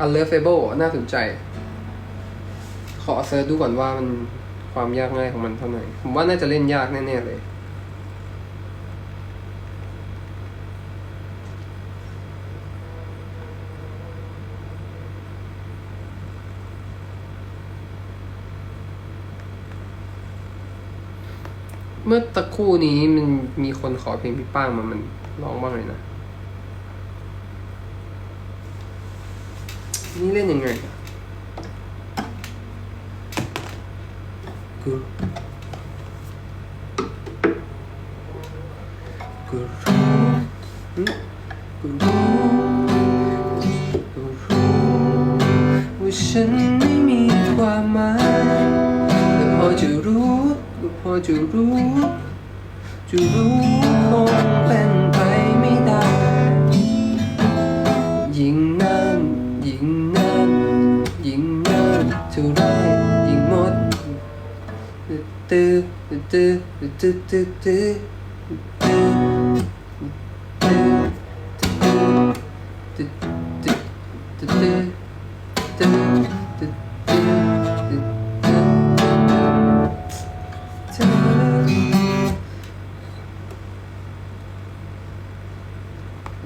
อันเลฟเฟเบิลน่าสนใจ ขอเซิร์ชดูก่อนว่ามันความยากง่ายของมันเท่าไหร่ ผมว่าน่าจะเล่นยากแน่ ๆ เลย เมื่อตะคู่นี้มันมีคนขอเพลงพี่ป้างมามันร้องบ้างเลยนะ millennial. 그 그런 주루 주루 주루 อ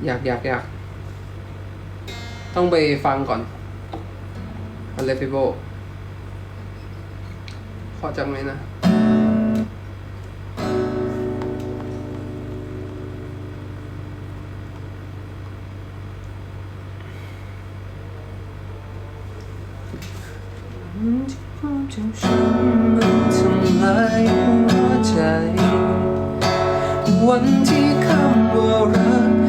ยากอยากอยากต้องไปฟังก่อตื้อตื้อตื้อจังไหมนะ พูดถึงฉันมันทำลายหัวใจ วันที่คำว่ารัก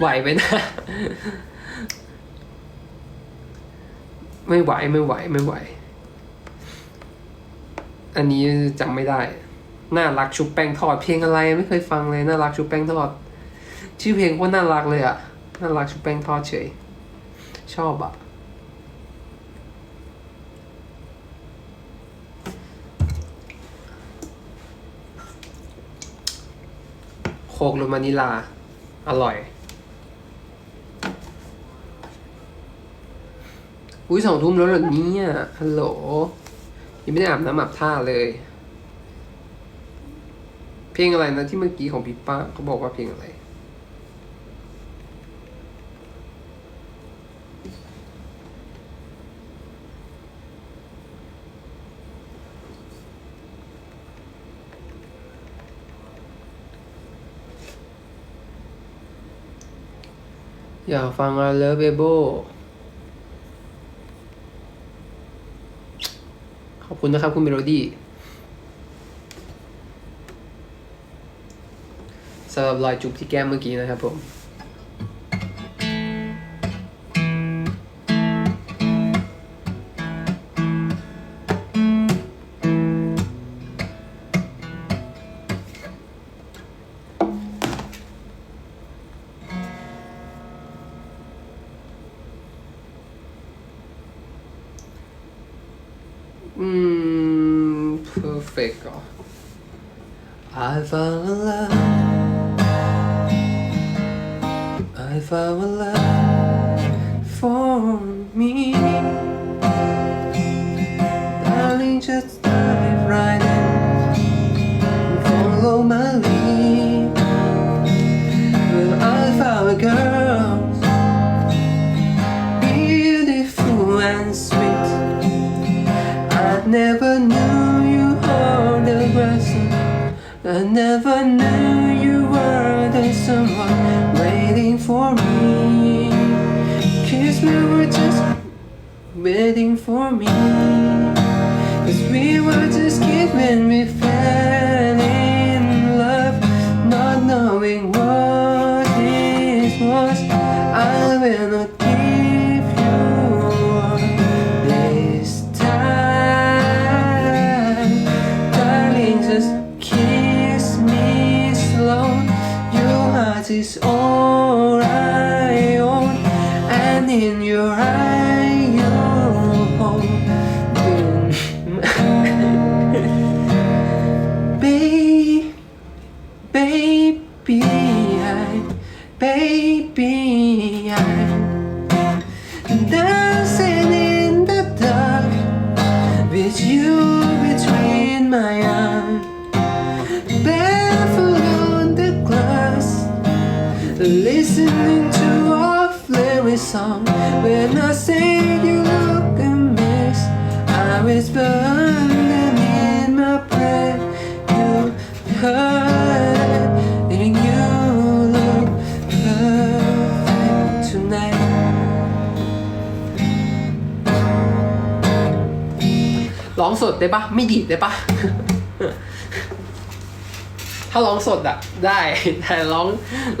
ไหวไหมนะ ไม่ไหวไม่ไหวไม่ไหว อันนี้จำไม่ได้ น่ารักชุบแป้งทอดเพลงอะไรไม่เคยฟังเลยน่ารักชุบแป้งทอด ชื่อเพลงว่าน่ารักเลยอะน่ารักชุบแป้งทอดเฉย ชอบอะโคกหรือมานิลา อร่อย อุ้ยสองทุ่มแล้วเหรอเนี่ยฮัลโหลยังไม่ได้อาบน้ำอาบท่าเลย เพลงอะไรนะที่เมื่อกี้ของพี่ป้าเขาบอกว่าเพลงอะไร อยากฟังอะไรเลเบโบ ขอบ คุณนะครับ คุณเมโลดี้สำหรับรอยจุบที่แก้มเมื่อกี้นะครับผม just dive right in and follow my lead. Well, I found a girl, beautiful and sweet. I never knew you were the person. I never knew you were the someone waiting for me. Kiss me, were just waiting for me. in your eyes. ไม่ดีดได้ปะถ้าร้องสดอะได้ แต่ร้อง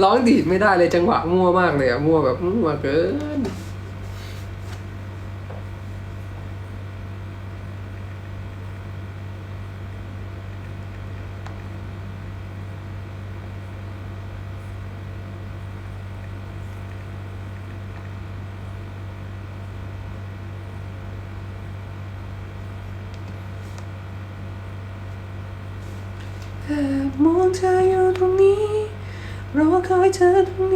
ร้องดีดไม่ได้เลยจังหวะมั่วมากเลยอะมั่วแบบมั่วเกิน to the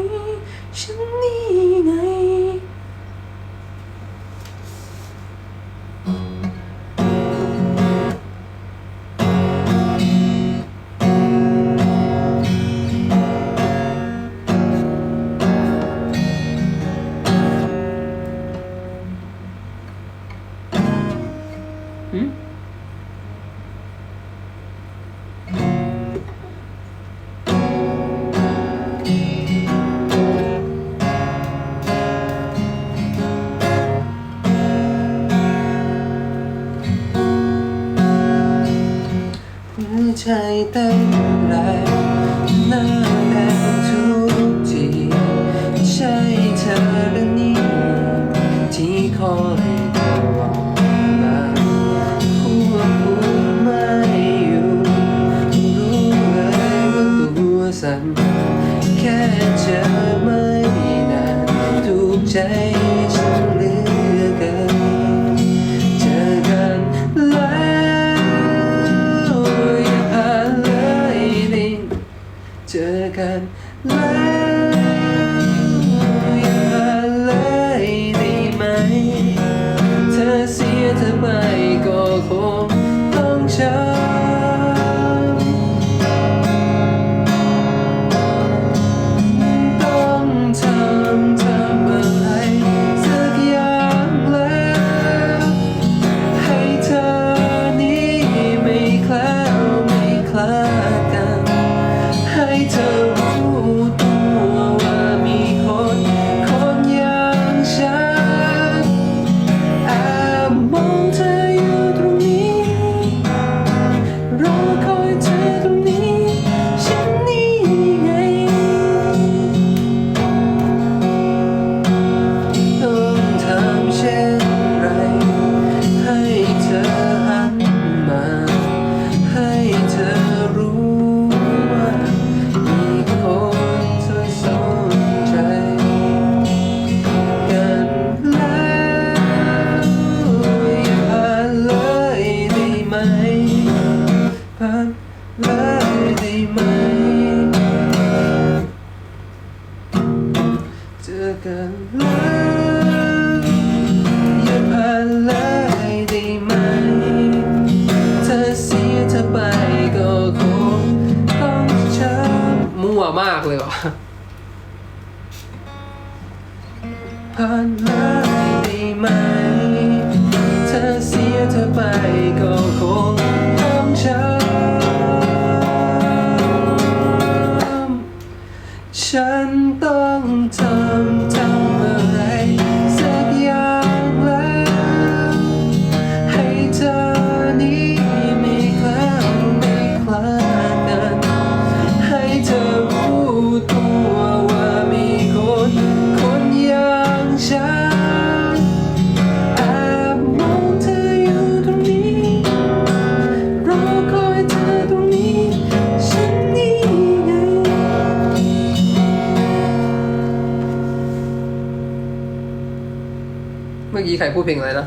เพลงอะไรนะ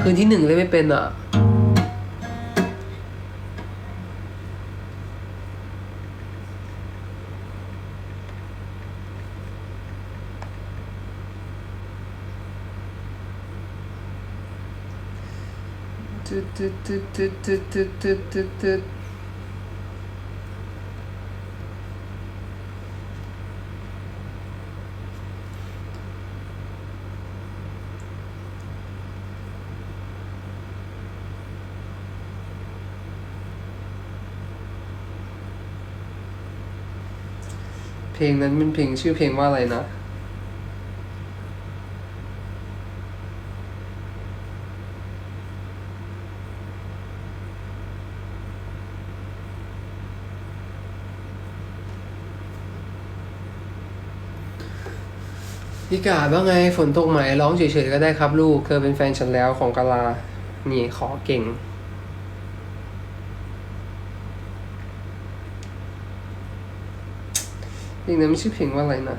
คืนที่หนึ่งเลยไม่เป็นอะตึ๊ดตึ๊ดตึ๊ดตึ๊ดตึ๊ดตึ๊ดตึ๊ดตึ๊ดตึ๊ด เพลงนั้นเป็นเพลงชื่อเพลงว่าอะไรนะพี่กาว่าไงฝนตกไหมร้องเฉยๆก็ได้ครับลูก เธอเป็นแฟนฉันแล้วของกาลา นี่ขอเก่ง เพลงนั้นไม่ชื่อเพลงว่าอะไรนะ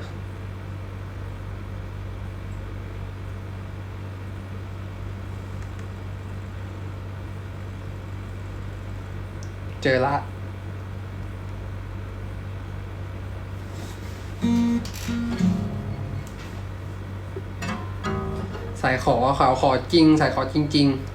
เจอละสายขอขอขอจริง สายขอจริง ๆ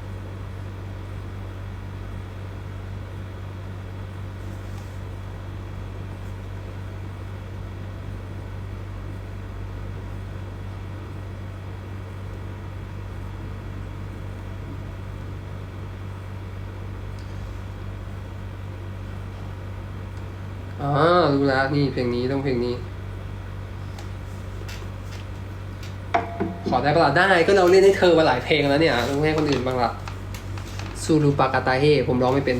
อ่ารู้แล้ว นี่เพลงนี้ต้องเพลงนี้ ขอได้ปะล่ะได้ก็เราเล่นให้เธอมาหลายเพลงแล้วเนี่ยต้องให้คนอื่นบ้างละซูรูปากาตาเฮผมร้องไม่เป็น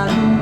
passado.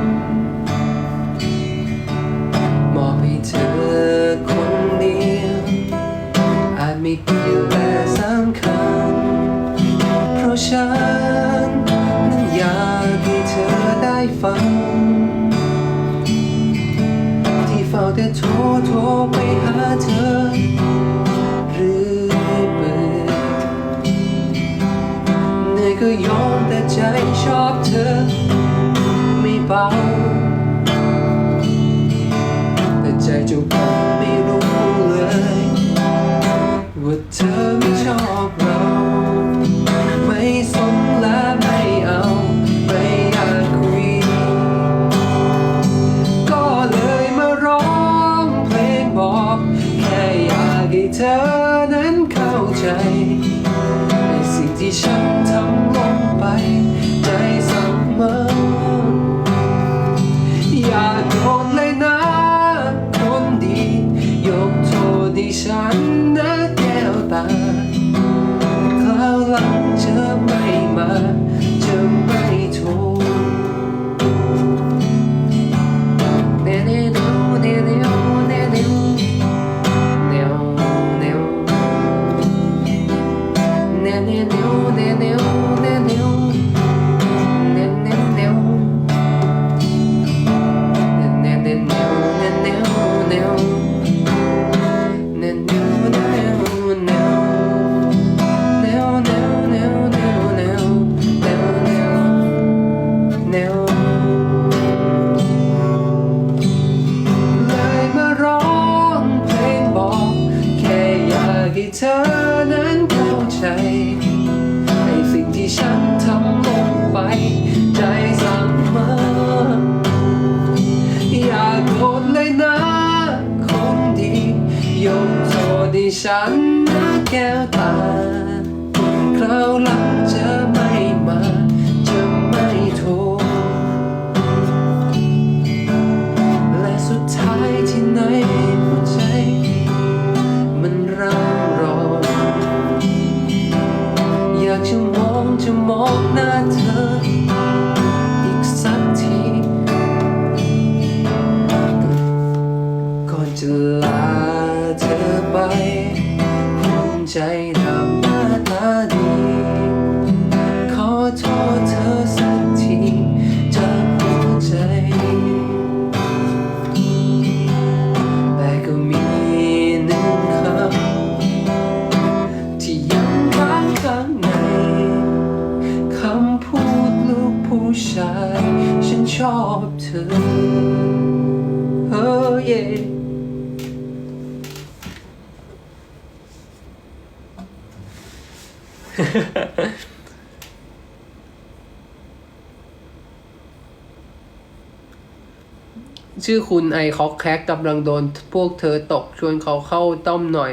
ชื่อคุณไอคอกแคกกำลังโดนพวกเธอตกชวนเขาเข้าต้อมหน่อย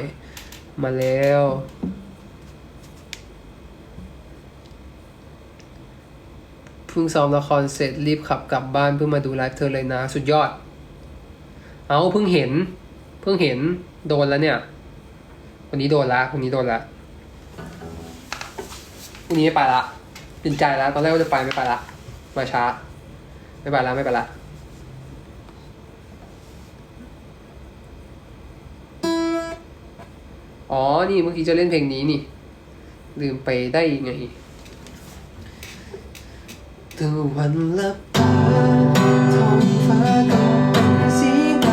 มาแล้ว เพิ่งซ้อมละครเสร็จรีบขับกลับบ้านเพื่อมาดูไลฟ์เธอเลยนะ สุดยอด เอาเพิ่งเห็น เพิ่งเห็นโดนแล้วเนี่ยวันนี้โดนละวันนี้โดนละวันนี้ไม่ไปละเปลี่ยนใจแล้วตอนแรกว่าจะไปไม่ไปละมาช้า ไม่ไปละไม่ไปละ อ๋อ นี่เมื่อกี้จะเล่นเพลงนี้นี่ ลืมไปได้ยังไงตะวันลับตาท้องฟ้าก็เป็นสีด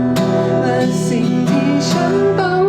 ำและสิ่งที่ฉันต้อง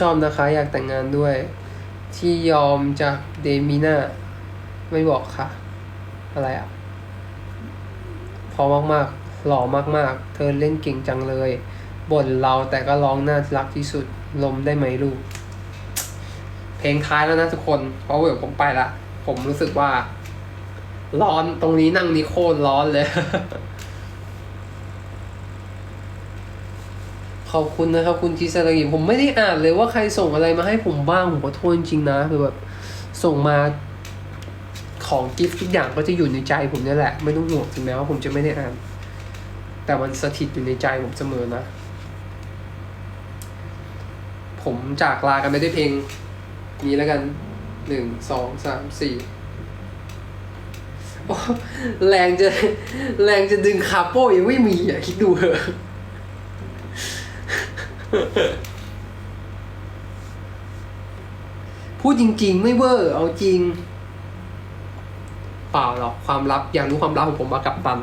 ชอบนะคะ อยากแต่งงานด้วย ที่ยอมจากเดมิน่าไม่บอกค่ะ อะไรอะพอมากๆ หล่อมากๆ เธอเล่นเก่งจังเลยบ่นเราแต่ก็ร้องน่ารักที่สุดลมได้ไหมลูก เพลงท้ายแล้วนะทุกคน เพราะเดี๋ยวผมไปละ ผมรู้สึกว่า ร้อนตรงนี้นั่งนี่โคตรร้อนเลย ขอบคุณนะครับคุณทิสรากิผมไม่ได้อ่านเลยว่าใครส่งอะไรมาให้ผมบ้างผมขอโทษจริงนะคือแบบส่งมาของกิฟต์ทุกอย่างก็จะอยู่ในใจผมนี่แหละ ไม่ต้องห่วงถึงแม้ว่าผมจะไม่ได้อ่าน แต่มันสถิตอยู่ในใจผมเสมอนะ ผมจากลากันไปด้วยเพลง นี้แล้วกันหนึ่งสองสามสี่โอ้แรงจะแรงจะดึงคาโป้ยังไม่มีอะ คิดดูเถอะ พูดจริง ๆ ไม่เวอร์ เอาจริง เปล่าหรอกความลับอยากรู้ความลับของผมมากับตัน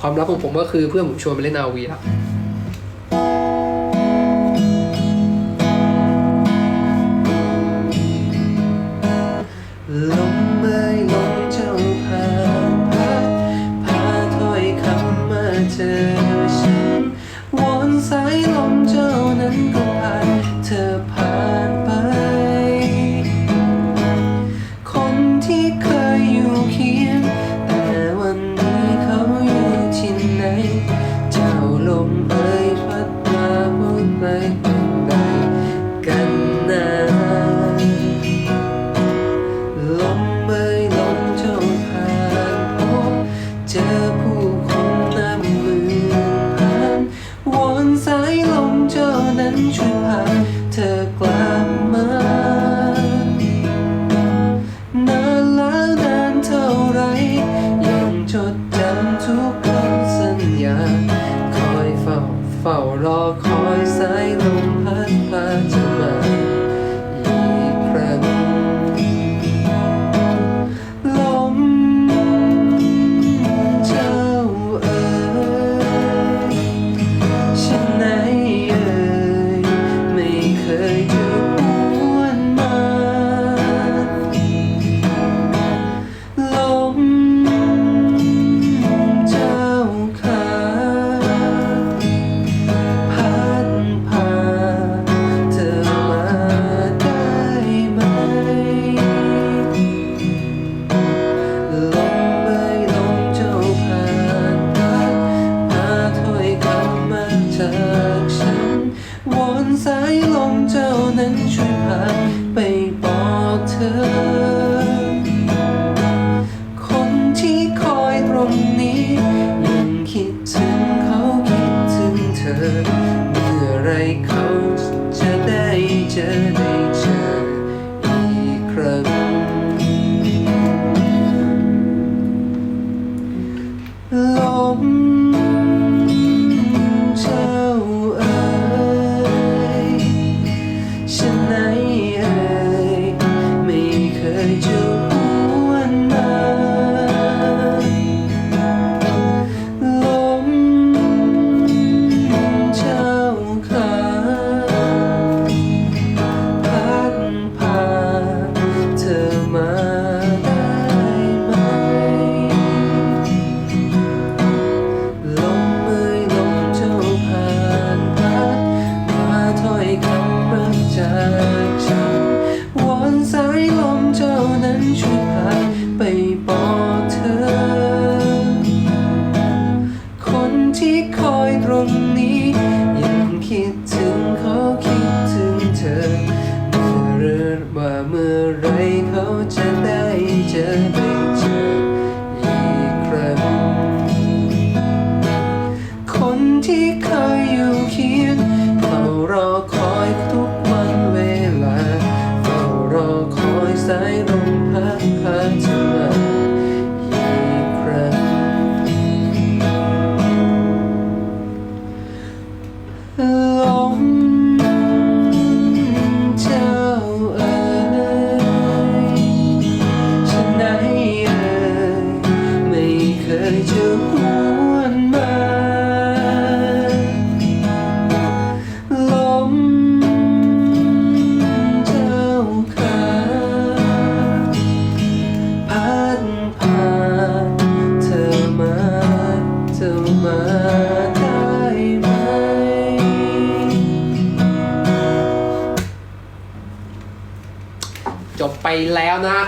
ความลับของผมก็คือเพื่อนผมชวนไปเล่นอาวีครับ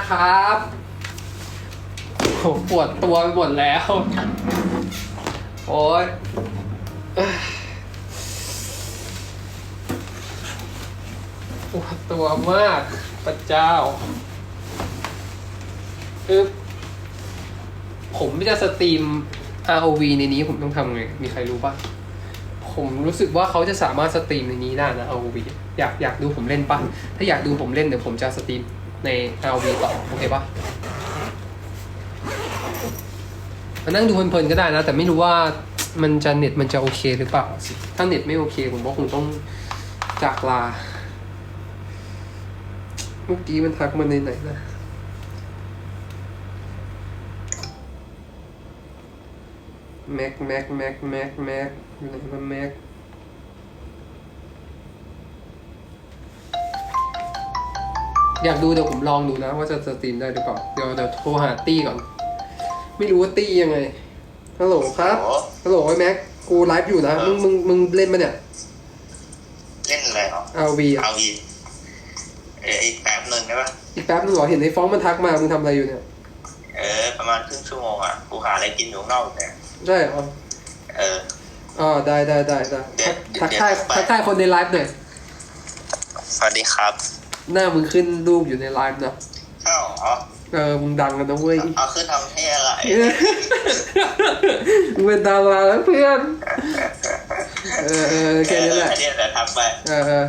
นะครับโหปวดตัวไปหมดแล้ว โอ้ยเอ้ยปวดตัวมากพระเจ้าคือผมจะสตรีม ROV ในนี้ผมต้องทำไง มีใครรู้ปะผมรู้สึกว่าเขาจะสามารถสตรีมในนี้ได้นะ ROV อยากอยากดูผมเล่นปะถ้าอยากดูผมเล่นเดี๋ยวผมจะสตรีม ใน RV ต่อโอเคปะมานั่งดูเพลินๆก็ได้นะ แต่ไม่รู้ว่ามันจะเน็ตมันจะโอเคหรือเปล่าสิถ้าเน็ตไม่โอเค ผมก็คงต้องจากลา เมื่อกี้มันทักมาในไหนนะแม็กแม็กแม็กแม็กแม็กอยู่ไหนมาแม็ก อยากดูเดี๋ยวผมลองดูนะ ว่าจะสตรีมได้หรือเปล่า เดี๋ยวเดี๋ยวโทรหาตี้ก่อน ไม่รู้ว่าตี้ยังไง ฮัลโหลครับ ฮัลโหลไอ้แม็ก กูไลฟ์อยู่นะ มึงมึงมึงเล่นมาเนี่ย เล่นอะไรเหรอเอาวีเอาอีกเอออีกแป๊บหนึ่งได้ปะอีกแป๊บนึงเหรอ เห็นไอ้ฟ้องมันทักมา มึงทำอะไรอยู่เนี่ย เออ ประมาณครึ่งชั่วโมงอะ กูหาอะไรกินอยู่ข้างนอกเนี่ยได้เหรอเอออ๋อได้ได้ได้ได้ทักทักทายทักทายคนในไลฟ์หน่อย สวัสดีครับ หน้ามึงขึ้นรูปอยู่ในไลฟ์นะอ้าวอ๋อเออมึงดังกันนะเว้ยเอาขึ้นทำให้อะไรมึงเป็นดาราแล้วเพื่อน เออเออแค่นี้แหละแค่นี้แหละทำไปเออเออ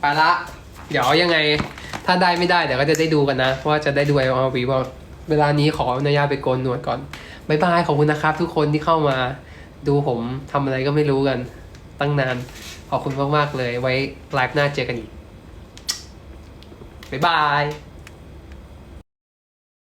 ไปละ เดี๋ยวยังไง ถ้าได้ไม่ได้เดี๋ยวก็จะได้ดูกันนะ ว่าจะได้ดูไออวีว่าเวลานี้ขออนุญาตไปโกนหนวดก่อนบายบายขอบคุณนะครับ ทุกคนที่เข้ามา ดูผมทำอะไรก็ไม่รู้กัน ตั้งนาน ขอบคุณมาก ๆ เลยไว้ไลฟ์หน้าเจอกันอีก บ๊ายบาย